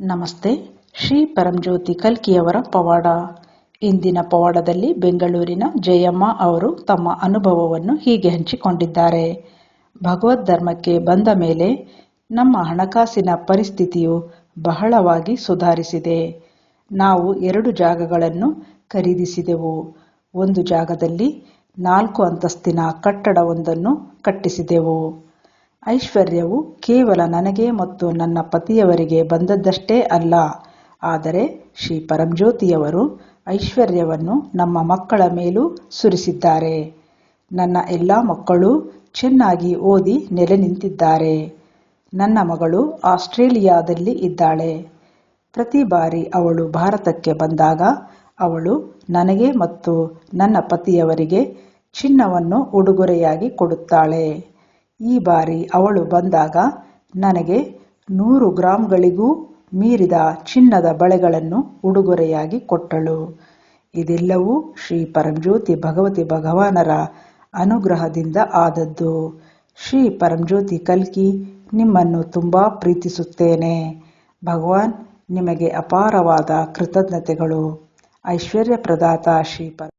ನಮಸ್ತೆ. ಶ್ರೀ ಪರಂಜ್ಯೋತಿ ಕಲ್ಕಿಯವರ ಪವಾಡ. ಇಂದಿನ ಪವಾಡದಲ್ಲಿ ಬೆಂಗಳೂರಿನ ಜಯಮ್ಮ ಅವರು ತಮ್ಮ ಅನುಭವವನ್ನು ಹೀಗೆ ಹಂಚಿಕೊಂಡಿದ್ದಾರೆ. ಭಗವದ್ ಧರ್ಮಕ್ಕೆ ಬಂದ ಮೇಲೆ ನಮ್ಮ ಹಣಕಾಸಿನ ಪರಿಸ್ಥಿತಿಯು ಬಹಳವಾಗಿ ಸುಧಾರಿಸಿದೆ. ನಾವು ಎರಡು ಜಾಗಗಳನ್ನು ಖರೀದಿಸಿದೆವು. ಒಂದು ಜಾಗದಲ್ಲಿ ನಾಲ್ಕು ಅಂತಸ್ತಿನ ಕಟ್ಟಡವೊಂದನ್ನು ಕಟ್ಟಿಸಿದೆವು. ಐಶ್ವರ್ಯವು ಕೇವಲ ನನಗೆ ಮತ್ತು ನನ್ನ ಪತಿಯವರಿಗೆ ಬಂದದ್ದಷ್ಟೇ ಅಲ್ಲ. ಆದರೆ ಶ್ರೀ ಪರಂಜ್ಯೋತಿಯವರು ಐಶ್ವರ್ಯವನ್ನು ನಮ್ಮ ಮಕ್ಕಳ ಮೇಲೂ ಸುರಿಸಿದ್ದಾರೆ. ನನ್ನ ಎಲ್ಲ ಮಕ್ಕಳೂ ಚೆನ್ನಾಗಿ ಓದಿ ನೆಲೆ ನಿಂತಿದ್ದಾರೆ. ನನ್ನ ಮಗಳು ಆಸ್ಟ್ರೇಲಿಯಾದಲ್ಲಿ ಇದ್ದಾಳೆ. ಪ್ರತಿ ಬಾರಿ ಅವಳು ಭಾರತಕ್ಕೆ ಬಂದಾಗ ಅವಳು ನನಗೆ ಮತ್ತು ನನ್ನ ಪತಿಯವರಿಗೆ ಚಿನ್ನವನ್ನು ಉಡುಗೊರೆಯಾಗಿ ಕೊಡುತ್ತಾಳೆ. ಈ ಬಾರಿ ಅವಳು ಬಂದಾಗ ನನಗೆ ನೂರು ಗ್ರಾಂಗಳಿಗೂ ಮೀರಿದ ಚಿನ್ನದ ಬಳೆಗಳನ್ನು ಉಡುಗೊರೆಯಾಗಿ ಕೊಟ್ಟಳು. ಇದೆಲ್ಲವೂ ಶ್ರೀ ಪರಂಜ್ಯೋತಿ ಭಗವತಿ ಭಗವಾನರ ಅನುಗ್ರಹದಿಂದ ಆದದ್ದು. ಶ್ರೀ ಪರಂಜ್ಯೋತಿ ಕಲ್ಕಿ, ನಿಮ್ಮನ್ನು ತುಂಬ ಪ್ರೀತಿಸುತ್ತೇನೆ. ಭಗವಾನ್ ನಿಮಗೆ ಅಪಾರವಾದ ಕೃತಜ್ಞತೆಗಳು. ಐಶ್ವರ್ಯ ಪ್ರದಾತ ಶ್ರೀ